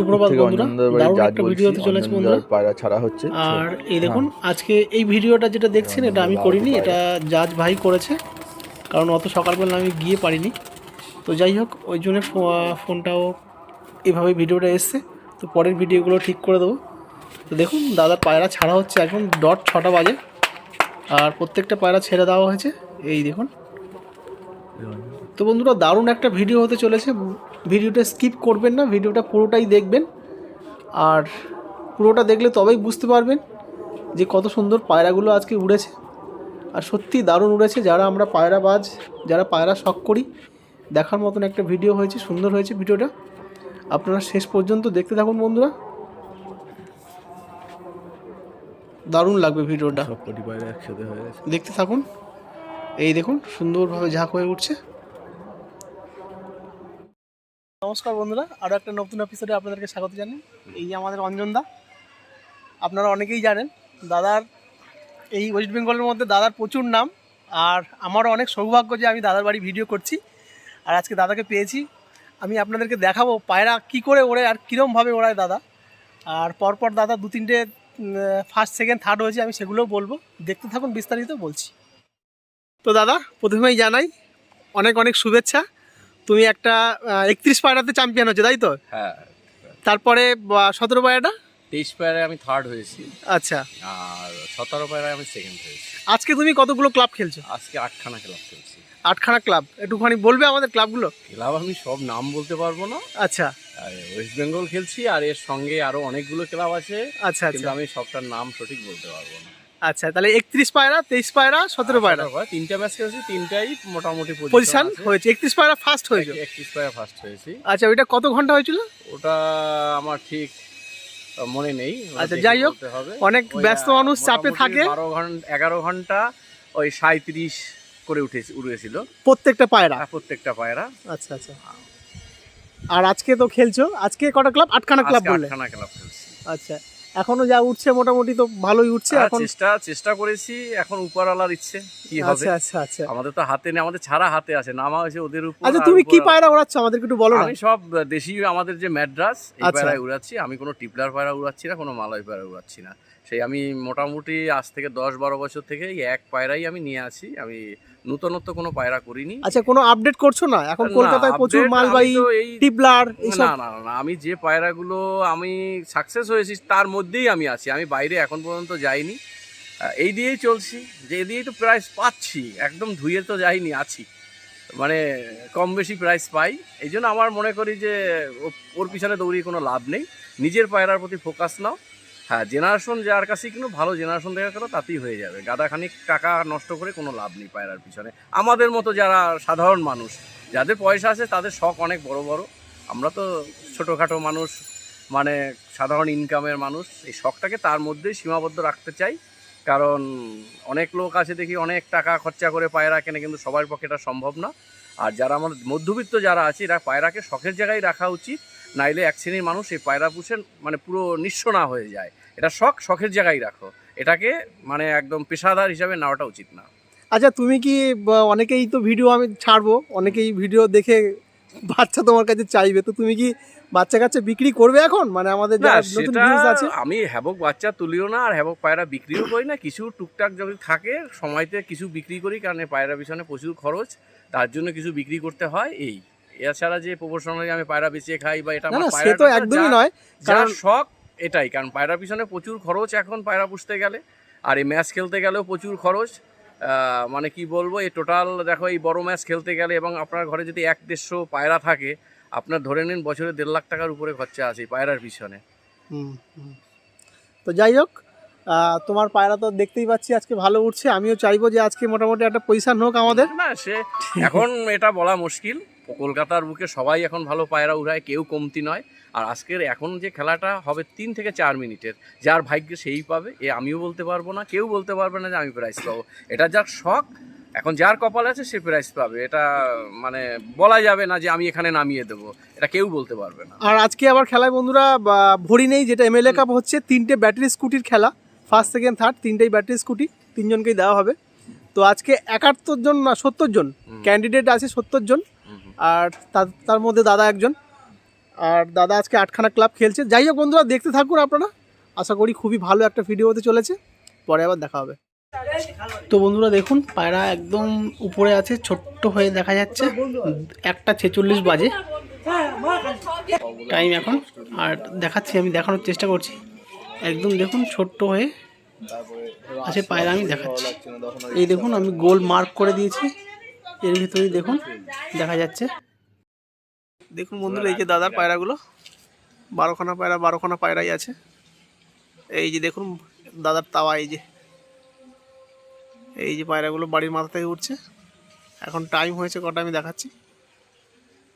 সুপ্রভাত থেকে বন্ধুরা অঞ্জনদার দারুণ একটা ভিডিওতে চলে এসেছে বন্ধুরা। পায়রা ছাড়া হচ্ছে আর এই দেখুন আজকে এই ভিডিওটা যেটা দেখছেন এটা আমি করিনি এটা জাজ ভাই করেছে কারণ অত সকালবেলা আমি গিয়ে পারিনি। তো যাই হোক ওই জন্য ফোনটাও এভাবে ভিডিওটা এসছে তো পরের ভিডিওগুলো ঠিক করে দেবো। তো দেখুন দাদার পায়রা ছাড়া হচ্ছে এখন ডট ছটা বাজে আর প্রত্যেকটা পায়রা ছেড়ে দেওয়া হয়েছে এই দেখুন। তো বন্ধুরা দারুণ একটা ভিডিও হতে চলেছে ভিডিওটা স্কিপ করবেন না ভিডিওটা পুরোটাই দেখবেন। আর পুরোটা দেখলে তবেই বুঝতে পারবেন যে কত সুন্দর পায়রাগুলো আজকে উড়েছে। আর সত্যি দারুণ উড়েছে যারা আমরা পায়রা বাজ যারা পায়রা শখ করি দেখার মতন একটা ভিডিও হয়েছে সুন্দর হয়েছে ভিডিওটা। আপনারা শেষ পর্যন্ত দেখতে থাকুন বন্ধুরা। দারুণ লাগবে ভিডিওটা। সব কটি পায়রা একসাথে হয়ে গেছে। দেখতে থাকুন। এই দেখুন সুন্দরভাবে ঝাঁক হয়ে উঠছে। নমস্কার বন্ধুরা আরও একটা নতুন এপিসোডে আপনাদেরকে স্বাগত জানাই। এই আমাদের অঞ্জনদা, আপনারা অনেকেই জানেন, দাদার এই ওয়েস্ট বেঙ্গলের মধ্যে দাদার প্রচুর নাম, আর আমারও অনেক সৌভাগ্য যে আমি দাদার বাড়ি ভিডিও করছি, আর আজকে দাদাকে পেয়েছি। আমি আপনাদেরকে দেখাবো পায়রা কি করে ওড়ে আর কীরমভাবে ওড়ায় দাদা। আর পরপর দাদা দু তিনটে ফার্স্ট সেকেন্ড থার্ড হয়েছে, আমি সেগুলোও বলব। দেখতে থাকুন, বিস্তারিত বলছি। তো দাদা, প্রথমেই জানাই, অনেক অনেক শুভেচ্ছা। তুমি একটা একত্রিশ পায়রাতে চ্যাম্পিয়ন হচ্ছে তাই তো? হ্যাঁ। তারপরে সতেরো পায়রাটা? তেইশ পায়রায় আমি থার্ড হয়েছি। আচ্ছা। আর সতেরো পায়রায় আমি সেকেন্ড হয়েছি। আজকে তুমি কতগুলো ক্লাব খেলছো? আজকে আটখানা ক্লাব খেলছি। আটখানা ক্লাব একটুখানি বলবে আমাদের ক্লাবগুলো ক্লাব আমি সব নাম বলতে পারব না। আচ্ছা। আর ওয়েস্ট বেঙ্গল খেলছি আর এর সঙ্গে আরও অনেকগুলো ক্লাব আছে। আচ্ছা কিন্তু আচ্ছা আমি সবটার নাম সঠিক বলতে পারব না। আচ্ছা তাহলে একত্রিশ পায়রা তেইশ পায়রা সতেরো পায়রা। সতেরো পায়রা, তিনটা ম্যাচ খেলেছি তিনটাই মোটামুটি পজিশন হয়েছে। একত্রিশ পায়রা ফার্স্ট হয়েছে। একত্রিশ পায়রা ফার্স্ট হয়েছি। আচ্ছা ওইটা কত ঘণ্টা হয়েছিল? ওটা আমার ঠিক মনে নেই। আচ্ছা, যাই হোক। অনেক ব্যস্ত মানুষ চাপে থাকে। বারো ঘণ্টা এগারো ঘণ্টা ওই সাঁত্রিশ করে উঠে উড়েছিল প্রত্যেকটা পায়রা? প্রত্যেকটা পায়রা। আচ্ছা আচ্ছা। আর আজকে তো খেলছো? আজকে কটা ক্লাব আটখানা ক্লাব বললে। আটখানা ক্লাব খেলছি। আচ্ছা। এখনও যা উঠছে মোটামুটি তো ভালোই উঠছে এখন চেষ্টা চেষ্টা করেছি এখন উপরওয়ালার ইচ্ছে কি হবে? আচ্ছা আচ্ছা। আচ্ছা আমাদের তো হাতে নেই আমাদের ছাড়া হাতে আছে নামা হয়েছে ওদের উপর আচ্ছা তুমি কি পায়রা ওড়াচ্ছ আমাদেরকে একটু বলো না। আমি সব দেশি আমাদের যে ম্যাড্রাস এই আচ্ছা। পায়রায় উড়াচ্ছি আমি কোনো টিপলার পায়রা উড়াচ্ছি না কোনো মালয় পায়রা উড়াচ্ছি না। সেই আমি মোটামুটি আজ থেকে দশ বারো বছর থেকে এক পায়রাই আমি নিয়ে আসি আমি নূতনত্ব কোনো পায়রা করিনি। আচ্ছা কোনো আপডেট করছ না? এখন কলকাতায় প্রচুর মালবাহী টিপলার না না না, না আমি যে পায়রাগুলো আমি সাকসেস হয়েছি তার মধ্যেই আমি আছি। আমি বাইরে এখন পর্যন্ত যাইনি। এই দিয়েই চলছি। যে এই দিয়েই তো প্রাইস পাচ্ছি একদম ধুয়ে তো যাইনি আছি। মানে কম বেশি প্রাইস পাই। এই জন্য আমার মনে করি যে ওর পিছনে দৌড়িয়ে কোনো লাভ নেই। নিজের পায়রার প্রতি ফোকাস নাও। হ্যাঁ জেনারেশন যার কাছে কিনো ভালো জেনারেশন দেখা করো, তাতেই হয়ে যাবে। গাদাখানিক টাকা নষ্ট করে কোনো লাভ নেই পায়রার পিছনে। আমাদের মতো যারা সাধারণ মানুষ, যাদের পয়সা আছে, তাদের শখ অনেক বড় বড়। আমরা তো ছোটোখাটো মানুষ মানে সাধারণ ইনকামের মানুষ। এই শখটাকে তার মধ্যেই সীমাবদ্ধ রাখতে চাই। কারণ অনেক লোক আছে দেখি, অনেক টাকা খরচা করে পায়রা কেনে, কিন্তু সবার পক্ষে এটা সম্ভব না। আর যারা আমার মধ্যবিত্ত যারা আছে, এরা পায়রাকে শখের জায়গায় রাখা উচিত। নাইলে এক শ্রেণির মানুষ এই পায়রা পুষেন মানে পুরো নিঃস্ব না হয়ে যায়। এটা শখ শখের জায়গায় রাখো। এটাকে মানে একদম পেশাদার হিসাবে নেওয়াটা উচিত না। আচ্ছা তুমি কি অনেকেই তো ভিডিও আমি ছাড়বো অনেকেই ভিডিও দেখে বাচ্চা তোমার কাছে চাইবে তো তুমি কি বাচ্চা কাচ্চা বিক্রি করবে এখন? মানে আমাদের আছে। আমি হ্যাবক বাচ্চা তুলিও না আর হ্যাবক পায়রা বিক্রিও করি না। কিছু টুকটাক যদি থাকে সময়তে কিছু বিক্রি করি কারণ এই পায়রা পিছনে প্রচুর খরচ তার জন্য কিছু বিক্রি করতে হয় এই। এছাড়া যে প্রফেশনালি আমি পায়রা বেঁচে খাই বা এটা আমার সে তো একদমই নয় যার কারণ শখ এটাই। কারণ পায়রা পিছনে প্রচুর খরচ এখন পায়রা পুষতে গেলে। আর এই ম্যাচ খেলতে গেলেও প্রচুর খরচ। মানে কি বলব এই টোটাল দেখো এই বড় ম্যাচ খেলতে গেলে এবং আপনার ঘরে যদি এক দেড়শো পায়রা থাকে আপনার ধরে নিন বছরে দেড় লাখ টাকার উপরে খরচা আছে পায়রার পিছনে। তো যাই হোক তোমার পায়রা তো দেখতেই পাচ্ছি আজকে ভালো উঠছে। আমিও চাইব যে আজকে মোটামুটি একটা পয়সা হোক আমাদের। না সে এখন এটা বলা মুশকিল। কলকাতার বুকে সবাই এখন ভালো পায়রা উড়ায় কেউ কমতি নয়। আর আজকের এখন যে খেলাটা হবে তিন থেকে চার মিনিটের যার ভাগ্যে সেই পাবে এ আমিও বলতে পারব না কেউ বলতে পারবে না যে আমি প্রাইজ পাবো। এটা যার শখ এখন যার কপাল আছে সে প্রাইজ পাবে। এটা মানে বলা যাবে না যে আমি এখানে নামিয়ে দেবো। এটা কেউ বলতে পারবে না। আর আজকে আবার খেলায় বন্ধুরা ভরি নেই যেটা এমএলএ কাপ হচ্ছে তিনটে ব্যাটারি স্কুটির খেলা। ফার্স্ট সেকেন্ড থার্ড তিনটেই ব্যাটারি স্কুটি তিনজনকেই দেওয়া হবে। তো আজকে একাত্তর জন না সত্তর জন ক্যান্ডিডেট আছে সত্তর জন। আর তার মধ্যে দাদা একজন। আর দাদা আজকে আটখানা ক্লাব খেলছে। যাই হোক বন্ধুরা, দেখতে থাকুন আপনারা। আশা করি খুবই ভালো একটা ভিডিও হতে চলেছে। পরে আবার দেখা হবে। তো বন্ধুরা দেখুন, পায়রা একদম উপরে আছে, ছোট্ট হয়ে দেখা যাচ্ছে। একটা ছেচল্লিশ বাজে। টাইম এখন। আর দেখাচ্ছি, আমি দেখানোর চেষ্টা করছি। একদম দেখুন, ছোট্ট হয়ে আছে পায়রা, আমি দেখাচ্ছি। এই দেখুন, আমি গোল মার্ক করে দিয়েছি। এর ভিতরেই দেখুন দেখা যাচ্ছে। দেখুন বন্ধুরা এই যে দাদার পায়রাগুলো বারোখানা পায়রা বারোখানা পায়রাই আছে। এই যে দেখুন দাদার তাওয়া এই যে। এই যে পায়রাগুলো বাড়ির মাথা থেকে উঠছে। এখন টাইম হয়েছে কটা আমি দেখাচ্ছি।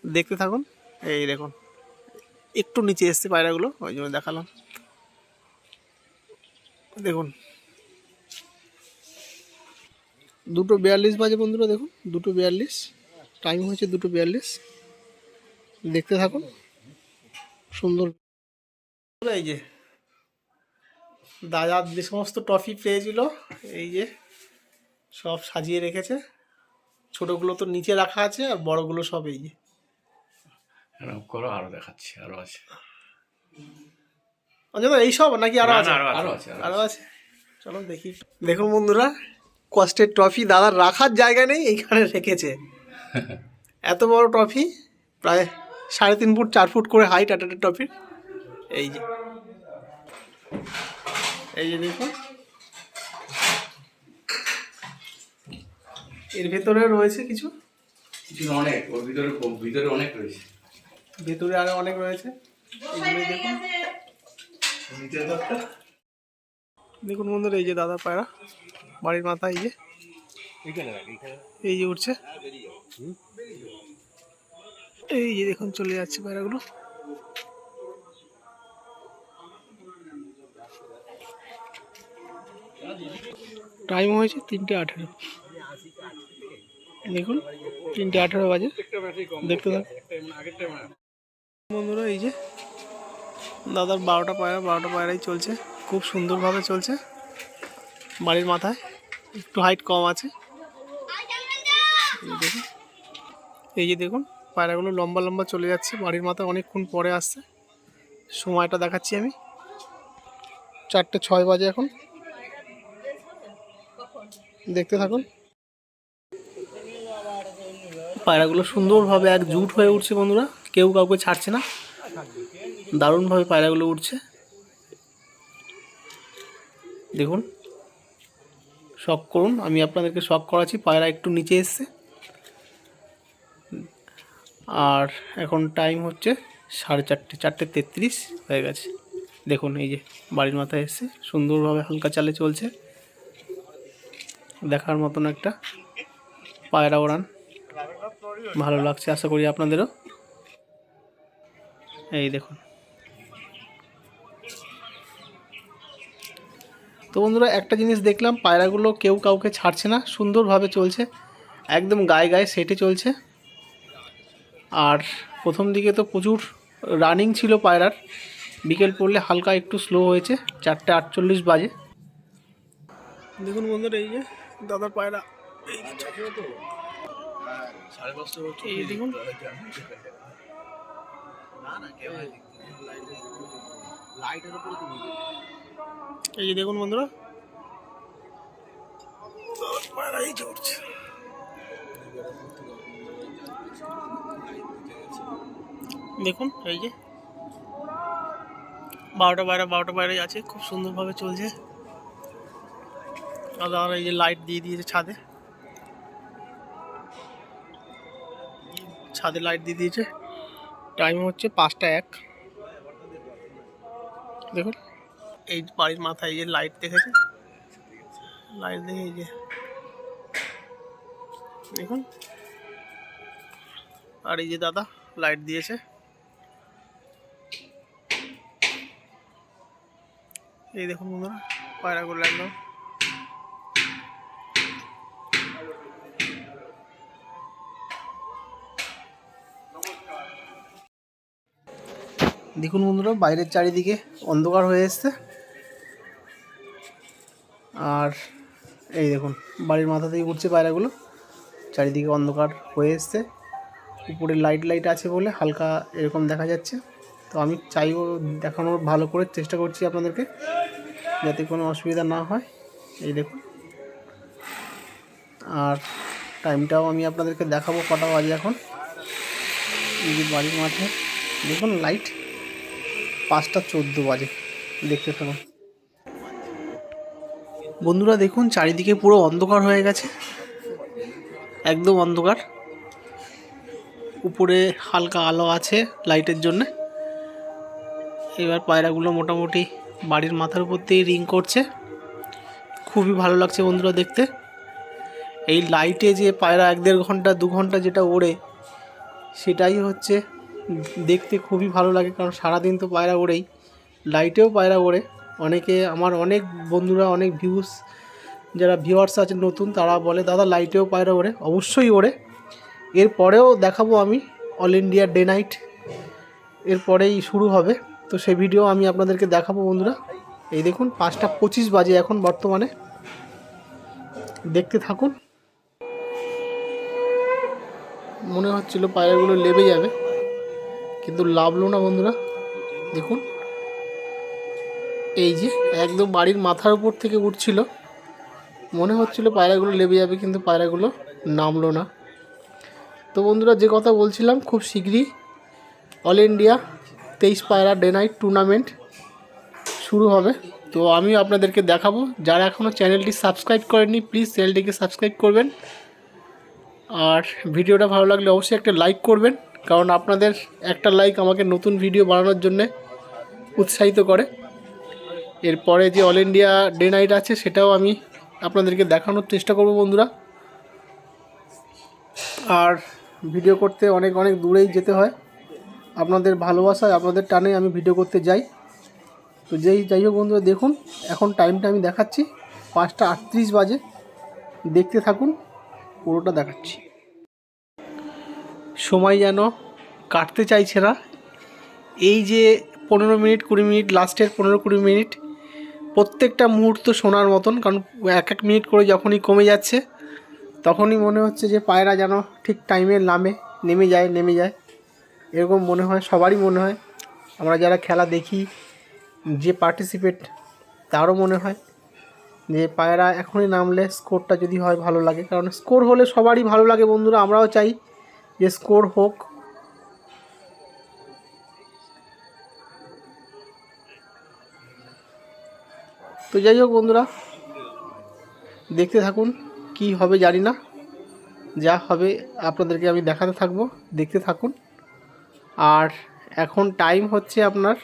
দেখতে থাকুন এই দেখুন। একটু নিচে এসছে পায়রাগুলো ওই জন্য দেখালাম। দেখুন। দুটো বিয়াল্লিশ বাজে বন্ধুরা দেখুন দুটো বিয়াল্লিশ। টাইম হয়েছে দুটো বিয়াল্লিশ। দেখতে থাকুন। সুন্দর। এই যে দাদা যে সমস্ত ট্রফি পেয়েছিল এই যে সব সাজিয়ে রেখেছে। ছোটগুলো তো নিচে রাখা আছে আর বড়গুলো সব এই যে। করো আরও দেখাচ্ছি আরও আছে। অঞ্জনা এই সব নাকি আরও আছে? আরও আছে। আরও আছে চলো দেখি। দেখুন বন্ধুরা কষ্টের ট্রফি দাদার রাখার জায়গা নেই এইখানে রেখেছে। এত বড় ট্রফি? প্রায় সাড়ে তিন ফুট চার ফুট করে হাইট একটা ট্রফির এই যে। এই যে দেখুন। এর ভেতরে রয়েছে কিছু? কিছু অনেক। ওর ভিতরে ভিতরে অনেক রয়েছে। ভেতরে আরও অনেক রয়েছে। দেখুন। দেখুন বন্ধুরা এই যে দাদা পায়রা। বাড়ির মাথা এই যে। এই যে উঠছে। এই যে দেখুন, চলে যাচ্ছে পায়রাগুলো। টাইম হয়েছে তিনটে আঠেরো। দেখুন, তিনটে আঠেরো বাজে। দেখতে থাক বন্ধুরা, এই যে দাদার বারোটা পায়রা, বারোটা পায়রাই চলছে। খুব সুন্দরভাবে চলছে। বাড়ির মাথায় একটু হাইট কম আছে। দেখুন। এই যে দেখুন, পায়রাগুলো লম্বা লম্বা চলে যাচ্ছে, বাড়ির মাথায় অনেকক্ষণ পরে আসছে। সময়টা দেখাচ্ছি আমি। চারটে ছয় বাজে এখন। দেখতে থাকুন। পায়রাগুলো সুন্দরভাবে এক জুট হয়ে উঠছে বন্ধুরা, কেউ কাউকে ছাড়ছে না। দারুণভাবে পায়রাগুলো উঠছে। দেখুন, শখ করুন, আমি আপনাদেরকে শখ করাচ্ছি, পায়রা একটু নিচে এসছে। আর এখন টাইম হচ্ছে সাড়ে চারটে চারটে তেত্রিশ হয়ে গেছে। দেখুন, এই যে বাড়ির মাথায় এসছে সুন্দরভাবে হালকা চালে চলছে। দেখার মতন একটা পায়রা ওড়ান। ভালো লাগছে আশা করি আপনাদেরও। এই দেখুন। তো বন্ধুরা, একটা জিনিস দেখলাম, পায়রাগুলো কেউ কাউকে ছাড়ছে না। সুন্দরভাবে চলছে। একদম গায়ে গায়ে সেটে চলছে। আর প্রথম দিকে তো প্রচুর রানিং ছিল পায়রার। বিকেল পড়লে হালকা একটু স্লো হয়েছে, চারটে আটচল্লিশ বাজে। দেখুন বন্ধুরা, এই যে দাদার পায়রা। এই যে দেখুন এই বন্ধুরা পায়রাই চড়ছে দেখুন, এই যে। বারোটা বাইরে বারোটা বাইরে আছে খুব সুন্দরভাবে চলছে। আর এই যে লাইট দিয়ে দিয়েছে ছাদে। ছাদে লাইট দিয়ে দিয়েছে। টাইম হচ্ছে পাঁচটা এক। দেখুন, এই বাড়ির মাথায় এই যে লাইট দেখেছে লাইট দেখে এই যে। দেখুন আর এই যে দাদা লাইট দিয়েছে। এই দেখুন বন্ধুরা পায়রাগুলো একদম দেখুন বন্ধুরা, বাইরের চারিদিকে অন্ধকার হয়ে এসছে। আর এই দেখুন, বাড়ির মাথা থেকে উঠছে পায়রাগুলো। চারিদিকে অন্ধকার হয়ে এসছে। উপরে লাইট লাইট আছে বলে হালকা এরকম দেখা যাচ্ছে। তো আমি চাইও দেখানোর ভালো করে চেষ্টা করছি আপনাদেরকে, যাতে কোনো অসুবিধা না হয়। এই দেখুন। আর টাইমটাও আমি আপনাদেরকে দেখাবো কটা বাজে এখন। বাড়ির মাঠে, দেখুন লাইট পাঁচটা চোদ্দ বাজে, দেখতে থাকুন। বন্ধুরা দেখুন, চারিদিকে পুরো অন্ধকার হয়ে গেছে। একদম অন্ধকার। উপরে হালকা আলো আছে লাইটের জন্য। এবার পায়রাগুলো মোটামুটি বাড়ির মাথার উপর দিয়ে রিং করছে। খুবই ভালো লাগছে বন্ধুরা দেখতে। এই লাইটে যে পায়রা এক দেড় ঘণ্টা, দু ঘণ্টা যেটা ওড়ে, সেটাই হচ্ছে দেখতে খুবই ভালো লাগে, কারণ সারাদিন তো পায়রা ওড়েই। লাইটেও পায়রা ওড়ে। অনেকে, আমার অনেক বন্ধুরা, অনেক ভিউস যারা ভিউয়ার্স আছে নতুন, তারা বলে, দাদা, লাইটেও পায়রা ওড়ে। অবশ্যই ওড়ে। এরপরেও দেখাবো আমি অল ইন্ডিয়া ডে নাইট এরপরেই শুরু হবে। তো সেই ভিডিও আমি আপনাদেরকে দেখাবো বন্ধুরা। এই দেখুন, পাঁচটা পঁচিশ বাজে এখন বর্তমানে। দেখতে থাকুন। মনে হচ্ছিল পায়রাগুলো লেবে যাবে, কিন্তু লাভলো না বন্ধুরা। দেখুন, এই যে একদম বাড়ির মাথার উপর থেকে উঠছিল। মনে হচ্ছিল পায়রাগুলো লেবে যাবে, কিন্তু পায়রাগুলো নামলো না। তো বন্ধুরা, যে কথা বলছিলাম, খুব শীঘ্রই অল ইন্ডিয়া তেইশ পায়রা ডে নাইট টুর্নামেন্ট শুরু হবে। তো আমি আপনাদেরকে দেখাবো। যারা এখনও চ্যানেলটি সাবস্ক্রাইব করেননি প্লিজ চ্যানেলটিকে সাবস্ক্রাইব করবেন। আর ভিডিওটা ভালো লাগলে অবশ্যই একটা লাইক করবেন, কারণ আপনাদের একটা লাইক আমাকে নতুন ভিডিও বানানোর জন্যে উৎসাহিত করে। এরপরে যে অল ইন্ডিয়া ডে নাইট আছে, সেটাও আমি আপনাদেরকে দেখানোর চেষ্টা করব বন্ধুরা। আর ভিডিও করতে অনেক অনেক দূরেই যেতে হয়। আপনাদের ভালোবাসায়, আপনাদের টানে আমি ভিডিও করতে যাই। তো যেই, যাই হোক বন্ধুরা, দেখুন, এখন টাইমটা আমি দেখাচ্ছি। পাঁচটা আটত্রিশ বাজে। দেখতে থাকুন, পুরোটা দেখাচ্ছি। সময় যেন কাটতে চাইছে না। এই যে পনেরো মিনিট, কুড়ি মিনিট, লাস্টের পনেরো, কুড়ি মিনিট, প্রত্যেকটা মুহূর্ত শোনার মতন, কারণ এক এক মিনিট করে যখনই কমে যাচ্ছে তখনই মনে হচ্ছে যে পায়রা যেন ঠিক টাইমে নামে, নেমে যায় নেমে যায়। এরকম মনে হয়, সবারই মনে হয়। আমরা যারা খেলা দেখি, যে পার্টিসিপেট তারও মনে হয় যে পায়রা এখনই নামলে স্কোরটা যদি হয় ভালো লাগে। কারণ স্কোর হলে সবারই ভালো লাগে বন্ধুরা, আমরাও চাই যে স্কোর হোক। তো যাই হোক বন্ধুরা, দেখতে থাকুন। কি হবে জানি না। যা হবে আপনাদেরকে আমি দেখাতে থাকব, দেখতে থাকুন। আর এখন টাইম হচ্ছে আপনার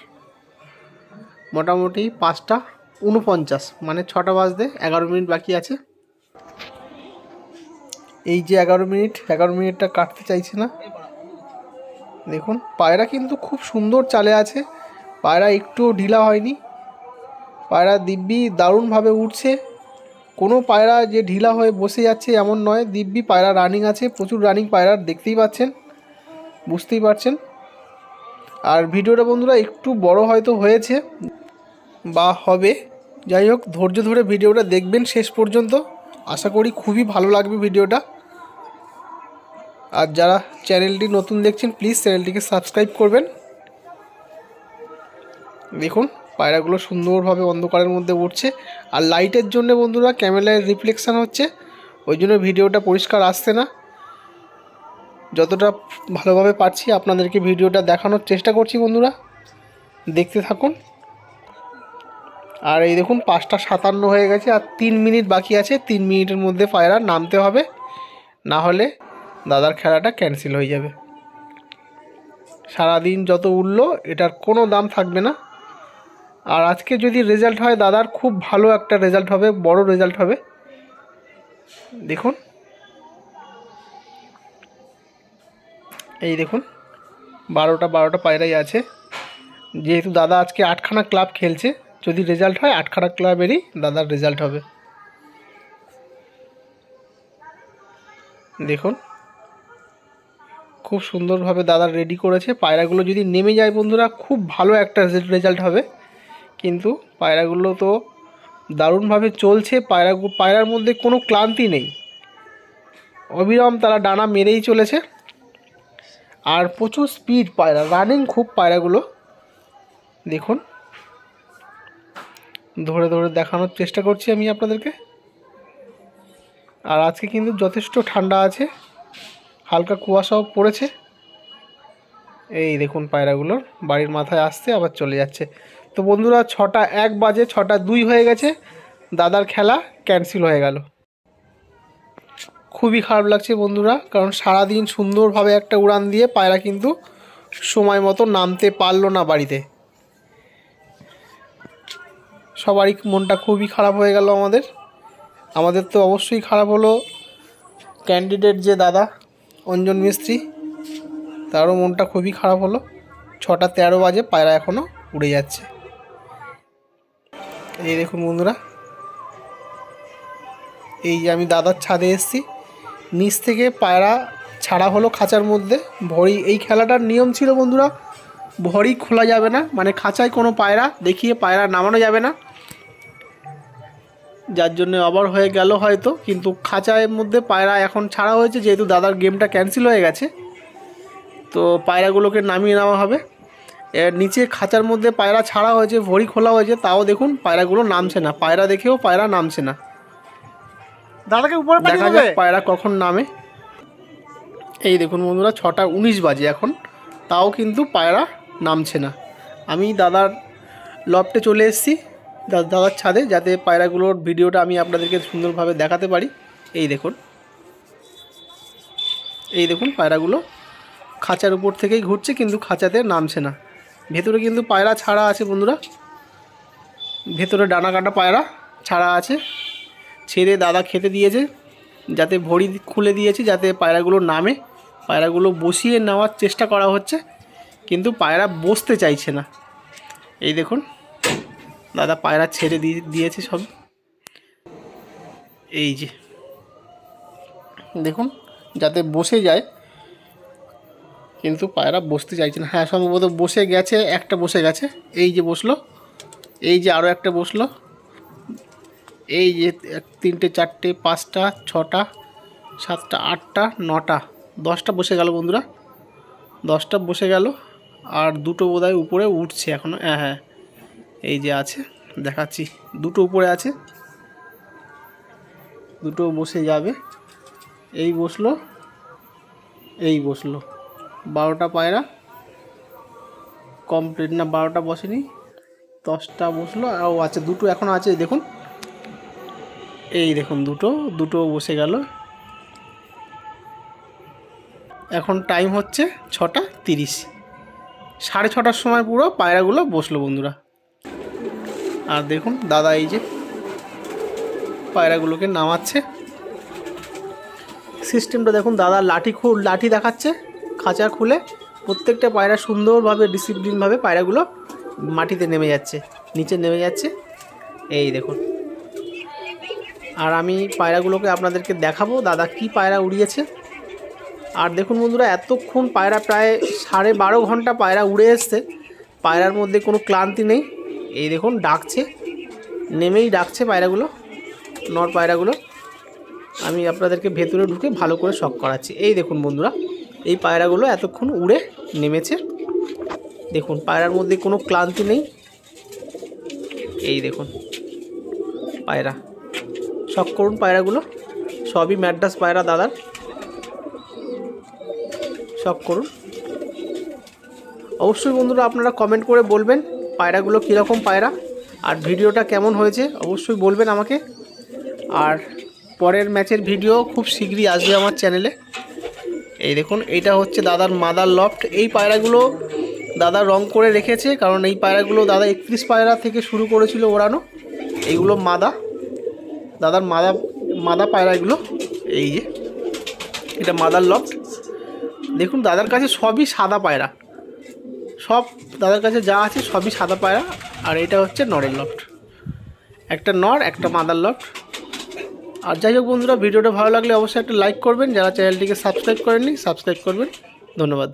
মোটামুটি পাঁচটা উনপঞ্চাশ মানে ছটা বাজতে এগারো মিনিট বাকি আছে। এই যে এগারো মিনিট, এগারো মিনিটটা কাটতে চাইছে না। দেখুন, পায়রা কিন্তু খুব সুন্দর চালে আছে। পায়রা একটু ঢিলা হয়নি। পায়রা দিব্যি দারুণভাবে উঠছে কোনো পায়রা যে ঢিলা হয়ে বসে যাচ্ছে এমন নয়। দিব্যি পায়রা রানিং আছে, প্রচুর রানিং পায়রা দেখতেই পাচ্ছেন, বুঝতেই পারছেন। আর ভিডিওটা বন্ধুরা একটু বড় হয়তো হয়েছে বা হবে। যাই হোক, ধৈর্য ধরে ভিডিওটা দেখবেন শেষ পর্যন্ত। আশা করি খুবই ভালো লাগবে ভিডিওটা। আর যারা চ্যানেলটি নতুন দেখছেন প্লিজ চ্যানেলটিকে সাবস্ক্রাইব করবেন। দেখুন। পায়রাগুলো সুন্দরভাবে অন্ধকারের মধ্যে উঠছে। আর লাইটের জন্য বন্ধুরা ক্যামেরায় রিফ্লেকশান হচ্ছে। ওই জন্য ভিডিওটা পরিষ্কার আসছে না। যতটা ভালোভাবে পারছি আপনাদেরকে ভিডিওটা দেখানোর চেষ্টা করছি বন্ধুরা। দেখতে থাকুন। আর এই দেখুন, পাঁচটা সাতান্ন হয়ে গেছে আর তিন মিনিট বাকি আছে। তিন মিনিটের মধ্যে পায়রা নামতে হবে। না হলে দাদার খেলাটা ক্যান্সেল হয়ে যাবে। সারাদিন যত উঠল এটার কোনো দাম থাকবে না। আর আজকে যদি রেজাল্ট হয়, দাদার খুব ভালো একটা রেজাল্ট হবে, বড় রেজাল্ট হবে। দেখুন। এই দেখুন, বারোটা বারোটা পায়রাই আছে। যেহেতু দাদা আজকে আটখানা ক্লাব খেলছে, যদি রেজাল্ট হয়, আটখানা ক্লাবেরই দাদার রেজাল্ট হবে। দেখুন। খুব সুন্দরভাবে দাদা রেডি করেছে। পায়রাগুলো যদি নেমে যায়, বন্ধুরা, খুব ভালো একটা রেজাল্ট হবে। কিন্তু পায়রাগুলো তো দারুণভাবে চলছে, পায়রা পায়রার মধ্যে কোনো ক্লান্তি নেই। অবিরাম তারা ডানা মেরেই চলেছে। আর প্রচুর স্পিড পায়রা রানিং খুব পায়রাগুলো। দেখুন। ধরে ধরে দেখানোর চেষ্টা করছি আমি আপনাদেরকে। আর আজকে কিন্তু যথেষ্ট ঠান্ডা আছে। হালকা কুয়াশাও পড়েছে। এই দেখুন পায়রাগুলোর বাড়ির মাথায় আসছে, আবার চলে যাচ্ছে। তো বন্ধুরা ছটা এক বাজে, ছটা দুই হয়ে গেছে। দাদার খেলা ক্যান্সেল হয়ে গেল। খুবই খারাপ লাগছে বন্ধুরা, কারণ সারাদিন সুন্দরভাবে একটা উড়ান দিয়ে পায়রা কিন্তু সময় মতো নামতে পারল না বাড়িতে। সবারই মনটা খুবই খারাপ হয়ে গেল আমাদের। আমাদের তো অবশ্যই খারাপ হলো ক্যান্ডিডেট যে দাদা, অঞ্জন মিস্ত্রি, তারও মনটা খুবই খারাপ হলো। ছটা তেরো বাজে পায়রা এখনও উড়ে যাচ্ছে। এই দেখুন বন্ধুরা। এই যে আমি দাদার ছাদে এসেছি। নিচ থেকে পায়রা ছাড়া হলো খাঁচার মধ্যে। ভরি, এই খেলাটার নিয়ম ছিল বন্ধুরা, ভরি খোলা যাবে না। মানে খাঁচায় কোনো পায়রা দেখিয়ে পায়রা নামানো যাবে না। যার জন্য আবার হয়ে গেল হয়তো, কিন্তু খাঁচার মধ্যে পায়রা এখন ছাড়া হয়েছে, যেহেতু দাদার গেমটা ক্যান্সেল হয়ে গেছে। তো পায়রাগুলোকে নামিয়ে নেওয়া হবে। এর নিচে খাঁচার মধ্যে পায়রা ছাড়া হয়েছে ভরি খোলা হয়েছে তাও দেখুন পায়রাগুলো নামছে না। পায়রা দেখেও পায়রা নামছে না। দাদাকে উপরে দেখা যাক পায়রা কখন নামে। এই দেখুন বন্ধুরা ছটা উনিশ বাজে এখন। তাও কিন্তু পায়রা নামছে না। আমি দাদার লফটে চলে এসেছি দাদার ছাদে যাতে পায়রাগুলোর ভিডিওটা আমি আপনাদেরকে সুন্দরভাবে দেখাতে পারি। এই দেখুন। এই দেখুন পায়রাগুলো খাঁচার উপর থেকেই ঘুরছে কিন্তু খাঁচাতে নামছে না। ভেতরে কিন্তু পায়রা ছাড়া আছে বন্ধুরা। ভেতরে ডানা কাটা পায়রা ছাড়া আছে। ছেড়ে দাদা খেতে দিয়েছে, যাতে ভড়ি খুলে দিয়েছি, যাতে পায়রাগুলো নামে। পায়রাগুলো বসিয়ে নেওয়ার চেষ্টা করা হচ্ছে, কিন্তু পায়রা বসতে চাইছে না। এই দেখুন, দাদা পায়রা ছেড়ে দিয়ে দিয়েছে সব। এই যে, দেখুন, যাতে বসে যায় কিন্তু পায়রা বসতে চাইছে না। হ্যাঁ সম্ভবত বসে গেছে, একটা বসে গেছে। এই যে বসল, এই যে আরও একটা বসল। এই যে তিনটে, চারটে, পাঁচটা, ছটা, সাতটা, আটটা, নটা, দশটা বসে গেল বন্ধুরা। দশটা বসে গেল, আর দুটো বোধহয় উপরে উঠছে এখনও হ্যাঁ হ্যাঁ এই যে আছে, দেখাচ্ছি। দুটো উপরে আছে। দুটো বসে যাবে। এই বসল এই বসল। বারোটা পায়রা। কমপ্লিট। না, বারোটা বসেনি। দশটা বসল। ও আছে দুটো এখনও আছে দেখুন। এই দেখুন, দুটো। দুটো বসে গেল। এখন টাইম হচ্ছে ছটা তিরিশ। সাড়ে ছটার সময় পুরো পায়রাগুলো বসল বন্ধুরা। আর দেখুন, দাদা এই যে পায়রাগুলোকে নামাচ্ছে। সিস্টেমটা দেখুন, দাদা লাঠি খু লাঠি দেখাচ্ছে। খাঁচা খুলে প্রত্যেকটা পায়রা সুন্দরভাবে ডিসিপ্লিনভাবে পায়রাগুলো মাটিতে নেমে যাচ্ছে, নিচে নেমে যাচ্ছে। এই দেখুন। আর আমি পায়রাগুলোকে আপনাদেরকে দেখাবো, দাদা কি পায়রা উড়িয়েছে। আর দেখুন বন্ধুরা, এতক্ষণ পায়রা প্রায় সাড়ে বারো ঘণ্টা পায়রা উড়ে এসছে। পায়রার মধ্যে কোনো ক্লান্তি নেই। এই দেখুন, ডাকছে। নেমেই ডাকছে পায়রাগুলো, নর পায়রাগুলো। আমি আপনাদেরকে ভেতরে ঢুকে ভালো করে শখ করাচ্ছি। এই দেখুন বন্ধুরা। এই পায়রাগুলো এতক্ষণ উড়ে নেমেছে। দেখুন, পায়রার মধ্যে কোনো ক্লান্তি নেই। এই দেখুন, পায়রা। শখ করুন পায়রাগুলো। সবই ম্যাড্রাস পায়রা দাদার। শখ করুন। অবশ্যই বন্ধুরা আপনারা কমেন্ট করে বলবেন পায়রাগুলো কীরকম পায়রা আর ভিডিওটা কেমন হয়েছে। অবশ্যই বলবেন আমাকে। আর পরের ম্যাচের ভিডিও খুব শীঘ্রই আসবে আমার চ্যানেলে এই দেখুন, এইটা হচ্ছে দাদার মাদার লফট। এই পায়রাগুলো দাদা রং করে রেখেছে, কারণ এই পায়রাগুলো দাদা একত্রিশ পায়রা থেকে শুরু করেছিল ওড়ানো। এইগুলো মাদা, দাদার মাদা মাদা পায়রা এগুলো এই যে, এটা মাদার লফট। দেখুন, দাদার কাছে সবই সাদা পায়রা। সব দাদার কাছে যা আছে সবই সাদা পায়রা, আর এটা হচ্ছে নরের লফট। একটা নর, একটা মাদার লফট। আর যাই হোক বন্ধুরা, ভিডিওটা ভালো লাগলে অবশ্যই একটা লাইক করবেন। যারা চ্যানেলটিকে সাবস্ক্রাইব করেননি সাবস্ক্রাইব করবেন। ধন্যবাদ।